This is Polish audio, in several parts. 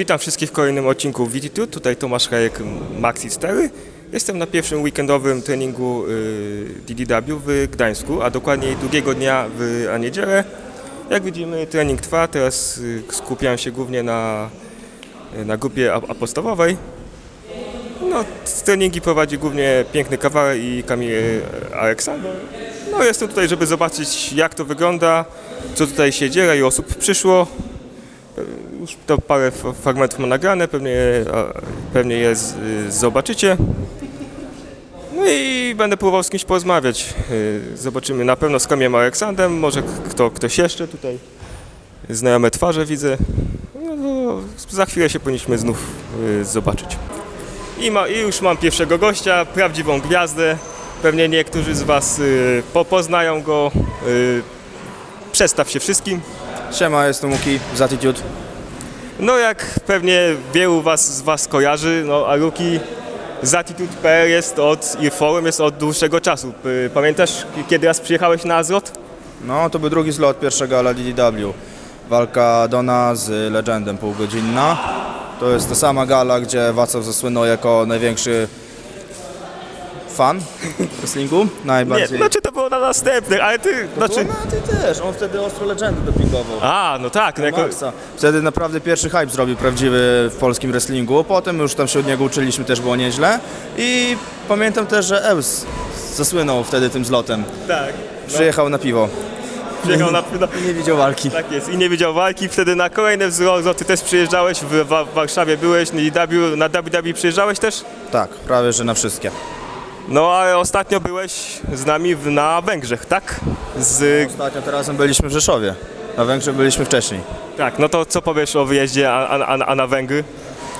Witam wszystkich w kolejnym odcinku VT2. Tutaj Tomasz Hajek, Maxi 4. Jestem na pierwszym weekendowym treningu y, DDW w Gdańsku, a dokładniej drugiego dnia w niedzielę. Jak widzimy trening trwa, teraz y, skupiam się głównie na, na grupie ap- podstawowej. No, treningi prowadzi głównie piękny kawałek i Kamil Aleksander. No jestem tutaj, żeby zobaczyć jak to wygląda, co tutaj się dzieje, ile osób przyszło. To parę fragmentów mam nagrane, pewnie, pewnie je z, zobaczycie. No i będę próbował z kimś porozmawiać. Y, Zobaczymy na pewno z Kamiem Aleksandrem, może kto, ktoś jeszcze tutaj. Znajome twarze widzę. No, no, za chwilę się powinniśmy znów y, zobaczyć. I, ma, I już mam pierwszego gościa, prawdziwą gwiazdę. Pewnie niektórzy z Was y, po, poznają go. Przedstaw się wszystkim. Siema, jestem Łuki z Attitude. No jak pewnie wielu was, z Was kojarzy, no Aruki z Attitude.pl jest od i forum jest od dłuższego czasu. Pamiętasz kiedy raz przyjechałeś na zlot? No, to był drugi zlot pierwszego gala DDW. Walka Dona z Legendem półgodzinna. To jest ta sama gala, gdzie Wacław zasłynął jako największy fan wrestlingu. Nie, Najbardziej. znaczy to było na następnych, ale ty, znaczy... No, a ty też, on wtedy ostro Legendy dopingował. A, no tak, no jako, Maxa. Wtedy naprawdę pierwszy hype zrobił prawdziwy w polskim wrestlingu. Potem już tam się od niego uczyliśmy, też było nieźle. I pamiętam też, że Eus zasłynął wtedy tym zlotem. tak, Przyjechał na piwo. przyjechał na... No, I nie widział walki. tak jest, i nie widział walki, wtedy na kolejne zloty też przyjeżdżałeś, w Wa- Warszawie byłeś, na DW, na WWE przyjeżdżałeś też? Tak, prawie że na wszystkie. No ale ostatnio byłeś z nami w, na Węgrzech, tak? Z, Ostatnio teraz byliśmy w Rzeszowie. Na Węgrzech byliśmy wcześniej. tak, no to co powiesz o wyjeździe a, a, a, a na Węgry?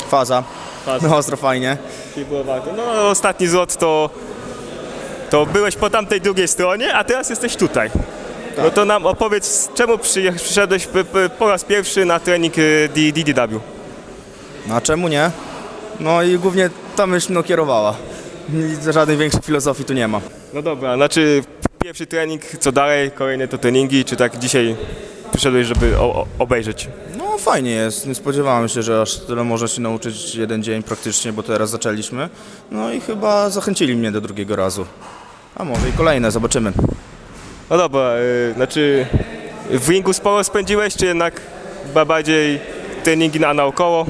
Faza. Faza. No ostro fajnie. No ostatni zlot to, to byłeś po tamtej drugiej stronie, a teraz jesteś tutaj. No to nam opowiedz, czemu przyje- przyszedłeś p- p- po raz pierwszy na trening y, D- DDW? No a czemu nie? No i głównie ta myśl mną kierowała. Żadnej większej filozofii tu nie ma. No dobra, znaczy pierwszy trening, co dalej, kolejne to treningi, czy tak dzisiaj przyszedłeś, żeby o, o, obejrzeć? No fajnie jest. Nie spodziewałem się, że aż tyle można się nauczyć jeden dzień praktycznie, bo teraz zaczęliśmy. No i chyba zachęcili mnie do drugiego razu. A może i kolejne, zobaczymy. No dobra, y, znaczy w ringu sporo spędziłeś, czy jednak ba- bardziej treningi na naokoło?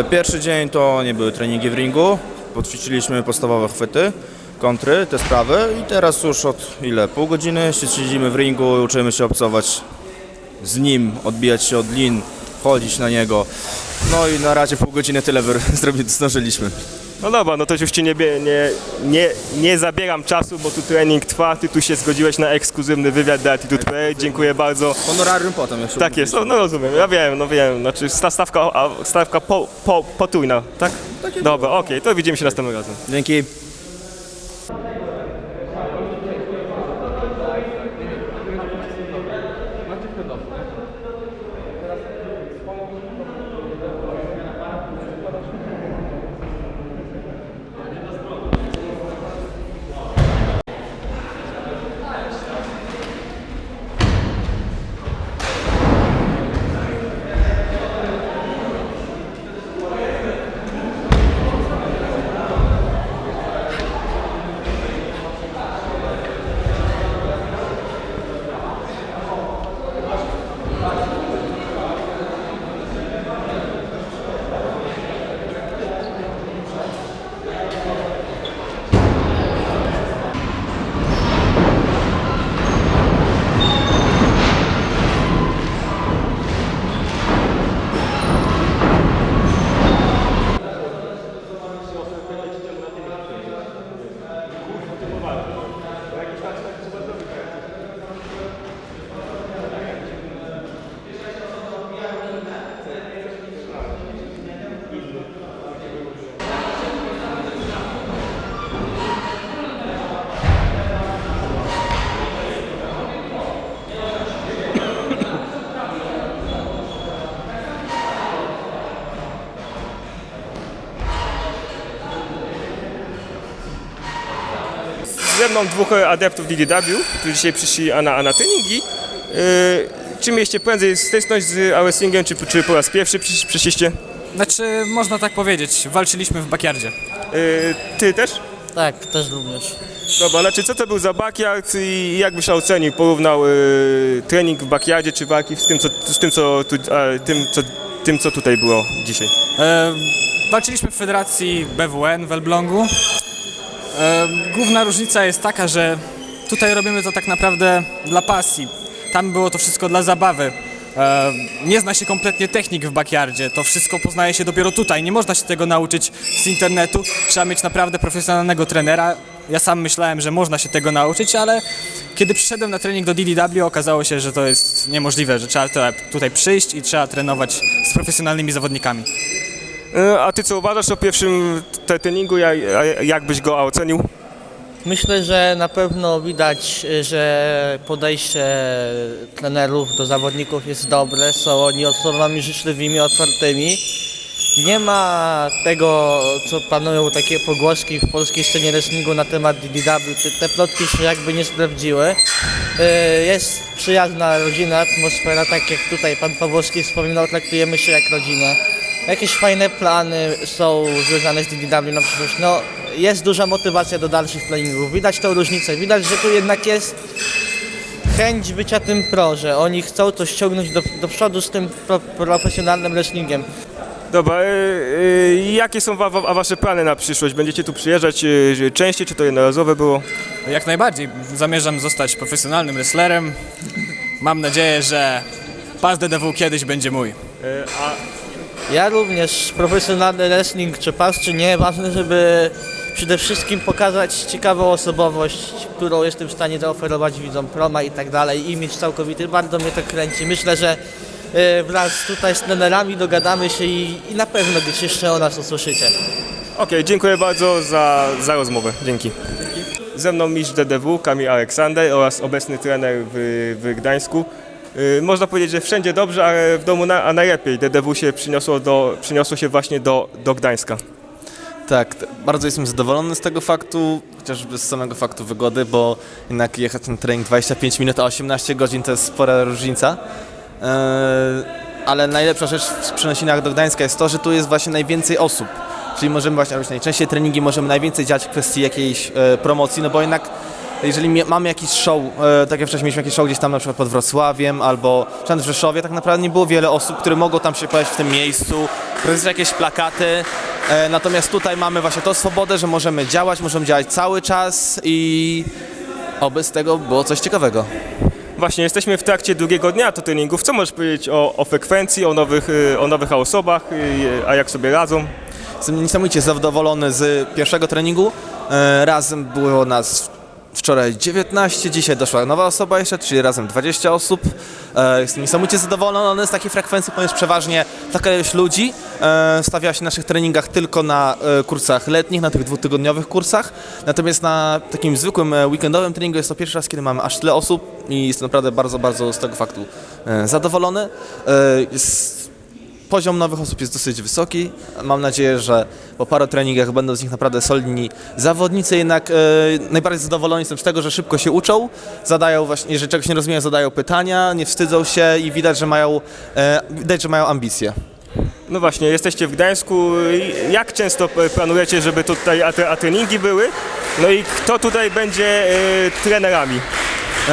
E, Pierwszy dzień to nie były treningi w ringu. Poćwiczyliśmy podstawowe chwyty, kontry, te sprawy i teraz już od ile? Pół godziny siedzimy w ringu uczymy się obcować z nim, odbijać się od lin, wchodzić na niego. No i na razie pół godziny tyle zrobić zdążyliśmy. No dobra, no to już ci nie, nie, nie, nie zabieram czasu, bo tu trening trwa, ty tu się zgodziłeś na ekskluzywny wywiad dla Attitude.pl, dziękuję bardzo. Honorarium potem, się Tak jest, no, no rozumiem, ja wiem, no wiem, znaczy sta- stawka, stawka po, po, potrójna, tak? Dobra, okej, to widzimy się następnym razem. Dzięki. Mną dwóch e, adeptów DDW, którzy dzisiaj przyszli na, na treningi. Yy, czy mieliście prędzej styczność z wrestlingiem, czy, czy po raz pierwszy przysz- przyszliście? Znaczy, można tak powiedzieć, walczyliśmy w backyardzie. Yy, ty też? Tak, też również. Dobra, znaczy co to był za backyard i jak byś ocenił, porównał yy, trening w backyardzie czy walki z tym, co, z tym, co, tu, a, tym, co, tym, co tutaj było dzisiaj? E, walczyliśmy w federacji BWN w Elblągu. Główna różnica jest taka, że tutaj robimy to tak naprawdę dla pasji. Tam było to wszystko dla zabawy. Nie zna się kompletnie technik w backyardzie. To wszystko poznaje się dopiero tutaj. Nie można się tego nauczyć z internetu. Trzeba mieć naprawdę profesjonalnego trenera. Ja sam myślałem, że można się tego nauczyć, ale kiedy przyszedłem na trening do DDW, okazało się, że to jest niemożliwe, że trzeba tutaj przyjść i trzeba trenować z profesjonalnymi zawodnikami. Yy, a ty co uważasz o pierwszym treningu, jak, byś go ocenił? Myślę, że na pewno widać, y, że podejście trenerów do zawodników jest dobre. Są oni osobami życzliwymi, otwartymi. Nie ma tego, co panują takie pogłoski w polskiej scenie wrestlingu na temat DDW. Te- Te plotki się jakby nie sprawdziły. Y, Jest przyjazna rodzina, atmosfera, tak jak tutaj pan Pawłowski wspominał, traktujemy się jak rodzina. Jakieś fajne plany są związane z DDW na przyszłość. No, jest duża motywacja do dalszych treningów. Widać tą różnicę. Widać, że tu jednak jest chęć bycia tym pro, że oni chcą to ściągnąć do, do przodu z tym pro, profesjonalnym wrestlingiem. Dobra, yy, yy, jakie są wa, wa, wasze plany na przyszłość? Będziecie tu przyjeżdżać yy, częściej, czy to jednorazowe było? Jak najbardziej. Zamierzam zostać profesjonalnym wrestlerem. Mam nadzieję, że pas DDW kiedyś będzie mój. Yy, a Ja również profesjonalny wrestling, czy pas, czy nie, ważne, żeby przede wszystkim pokazać ciekawą osobowość, którą jestem w stanie zaoferować widzom proma i tak dalej, imidż całkowity, bardzo mnie to kręci. Myślę, że e, wraz tutaj z trenerami dogadamy się i, i na pewno gdzieś jeszcze o nas usłyszycie. Okej, dziękuję bardzo za, za rozmowę. Dzięki. Ze mną mistrz DDW Kamil Aleksander oraz obecny trener w, w Gdańsku. Yy, można powiedzieć, że wszędzie dobrze, ale w domu na, a najlepiej. DDW się przyniosło, do, przyniosło się właśnie do, do Gdańska. Tak, bardzo jestem zadowolony z tego faktu, chociażby z samego faktu wygody, bo jednak jechać na trening 25 minut, a 18 godzin to jest spora różnica. Eee, ale najlepsza rzecz w przenosinach do Gdańska jest to, że tu jest właśnie najwięcej osób. Czyli możemy właśnie robić najczęściej treningi, możemy najwięcej działać w kwestii jakiejś e, promocji, no bo jednak jeżeli mamy jakiś show, e, tak jak wcześniej mieliśmy jakiś show gdzieś tam na przykład pod Wrocławiem albo czy nawet w Rzeszowie, tak naprawdę nie było wiele osób, które mogą tam się pojawić w tym miejscu, prezentować jakieś plakaty. E, natomiast tutaj mamy właśnie tą swobodę, że możemy działać, możemy działać cały czas i oby z tego było coś ciekawego. Właśnie, jesteśmy w trakcie drugiego dnia to treningów. Co możesz powiedzieć o, o frekwencji, o nowych, yy, o nowych osobach, yy, a jak sobie radzą? Jestem niesamowicie zadowolony z pierwszego treningu. E, razem było nas wczoraj 19, dzisiaj doszła nowa osoba jeszcze, czyli razem 20 osób. E, jestem niesamowicie zadowolony z takiej frekwencji, ponieważ przeważnie taka ilość ludzi e, stawia się na naszych treningach tylko na e, kursach letnich, na tych dwutygodniowych kursach. Natomiast na takim zwykłym e, weekendowym treningu jest to pierwszy raz, kiedy mamy aż tyle osób i jestem naprawdę bardzo, bardzo z tego faktu zadowolony. Jest Poziom nowych osób jest dosyć wysoki. Mam nadzieję, że po paru treningach będą z nich naprawdę solidni zawodnicy, jednak e, najbardziej zadowolony jestem z tego, że szybko się uczą, zadają właśnie, jeżeli czegoś nie rozumieją, zadają pytania, nie wstydzą się i widać, że mają, e, widać, że mają ambicje. No właśnie, jesteście w Gdańsku. Jak często planujecie, żeby tutaj treningi były? No i kto tutaj będzie yy, trenerami?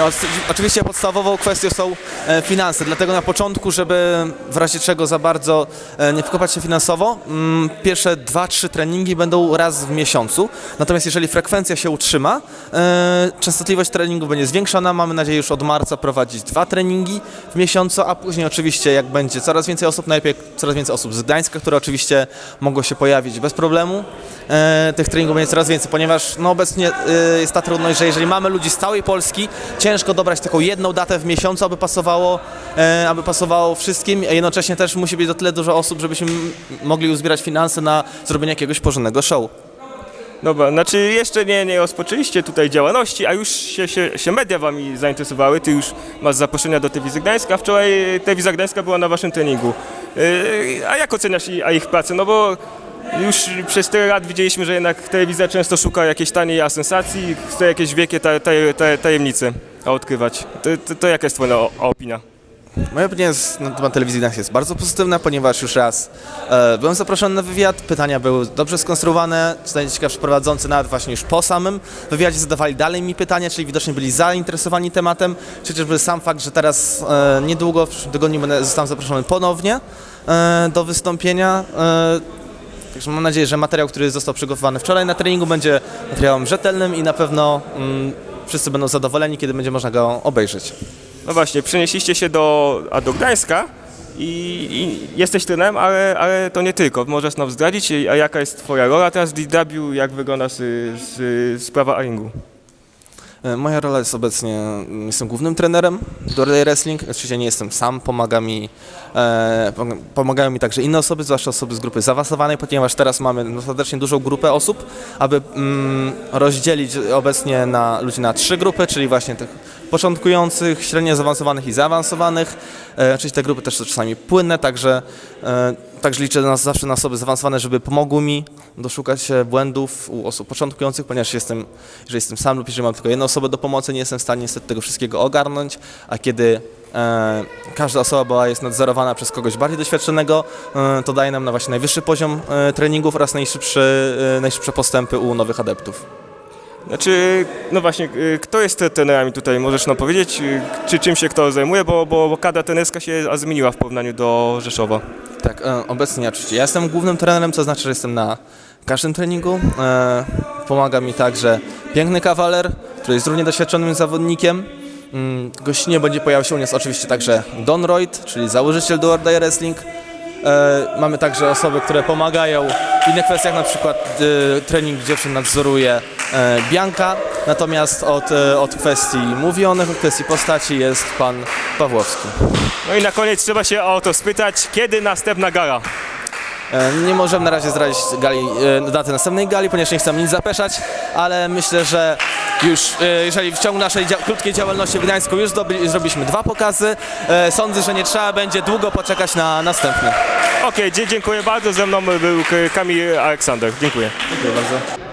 Oc- Oczywiście podstawową kwestią są e, finanse, dlatego na początku, żeby w razie czego za bardzo e, nie wkopać się finansowo, mm, pierwsze 2-3 treningi będą raz w miesiącu. Natomiast jeżeli frekwencja się utrzyma, e, częstotliwość treningów będzie zwiększona. Mamy nadzieję już od marca prowadzić dwa treningi w miesiącu, a później oczywiście jak będzie coraz więcej osób, najlepiej coraz więcej osób z Gdańska, które oczywiście mogą się pojawić bez problemu. E, tych treningów będzie coraz więcej, ponieważ no, obecnie e, jest ta trudność, że jeżeli mamy ludzi z całej Polski, ciężko dobrać taką jedną datę w miesiącu, aby pasowało, e, aby pasowało wszystkim, a jednocześnie też musi być o tyle dużo osób, żebyśmy mogli uzbierać finanse na zrobienie jakiegoś porządnego show. Dobra, znaczy jeszcze nie, nie rozpoczęliście tutaj działalności, a już się, się, się media wami zainteresowały. Ty już masz zaproszenia do Telewizji Gdańska. Wczoraj Telewizja Gdańska była na waszym treningu. Yy, a jak oceniasz i- a ich pracę? No bo już przez tyle lat widzieliśmy, że jednak telewizja często szuka jakiejś taniej sensacji, chce jakieś wielkie ta, ta, ta, tajemnice odkrywać. To, to, to jaka jest twoja opinia? Moja opinia jest, na temat telewizji Gdańsk jest bardzo pozytywna, ponieważ już raz e, byłem zaproszony na wywiad, pytania były dobrze skonstruowane, co najciekawsze prowadzący nawet właśnie już po samym wywiadzie zadawali dalej mi pytania, czyli widocznie byli zainteresowani tematem, czy chociażby sam fakt, że teraz e, niedługo, w przyszłym tygodniu będę, zostałem zaproszony ponownie e, do wystąpienia. E, Także mam nadzieję, że materiał, który został przygotowany wczoraj na treningu będzie materiałem rzetelnym i na pewno mm, wszyscy będą zadowoleni, kiedy będzie można go obejrzeć. No właśnie, przenieśliście się do, a do Gdańska i, i jesteś trenerem, ale, ale to nie tylko. Możesz nam zdradzić, a jaka jest twoja rola teraz w DW, jak wygląda z, z, sprawa A-ringu? E, Moja rola jest obecnie, mm, jestem głównym trenerem Doorday Wrestling. Oczywiście nie jestem sam, pomaga mi, e, pom- pomagają mi także inne osoby, zwłaszcza osoby z grupy zaawansowanej, ponieważ teraz mamy dostatecznie dużą grupę osób, aby mm, rozdzielić obecnie na ludzi na trzy grupy, czyli właśnie tych początkujących, średnio zaawansowanych i zaawansowanych. E, oczywiście te grupy też są czasami płynne, także, e, także liczę nas zawsze na osoby zaawansowane, żeby pomogły mi doszukać się błędów u osób początkujących, ponieważ jestem, jeżeli jestem sam lub jeżeli mam tylko jedną osobę do pomocy, nie jestem w stanie niestety tego wszystkiego ogarnąć, a kiedy e, każda osoba jest nadzorowana przez kogoś bardziej doświadczonego, to daje nam na właśnie najwyższy poziom treningów oraz najszybsze postępy u nowych adeptów. Znaczy, no właśnie, y, kto jest trenerami tutaj? Możesz nam powiedzieć, y, czy czym się kto zajmuje, bo, bo, kadra trenerska się zmieniła w porównaniu do Rzeszowa. Tak, e, obecnie oczywiście ja jestem głównym trenerem, co znaczy, że jestem na każdym treningu. E, pomaga mi także piękny kawaler, który jest równie doświadczonym zawodnikiem. Mm, Gościnie będzie pojawiał się u nas oczywiście także Don Reut, czyli założyciel Do Wrestling. E, mamy także osoby, które pomagają w innych kwestiach, na przykład e, trening dziewczyn nadzoruje Bianka, natomiast od, e, od kwestii mówionych, od kwestii postaci jest pan Pawłowski. No i na koniec trzeba się o to spytać, kiedy następna gala? E, Nie możemy na razie zdradzić gali, e, daty następnej gali, ponieważ nie chcemy nic zapeszać, ale myślę, że już e, jeżeli w ciągu naszej dzia- krótkiej działalności w Gdańsku już zrobiliśmy dwa pokazy, e, sądzę, że nie trzeba będzie długo poczekać na następny. Okej, dzie- dziękuję bardzo. Ze mną był Kamil Aleksander. Dziękuję. Dziękuję bardzo.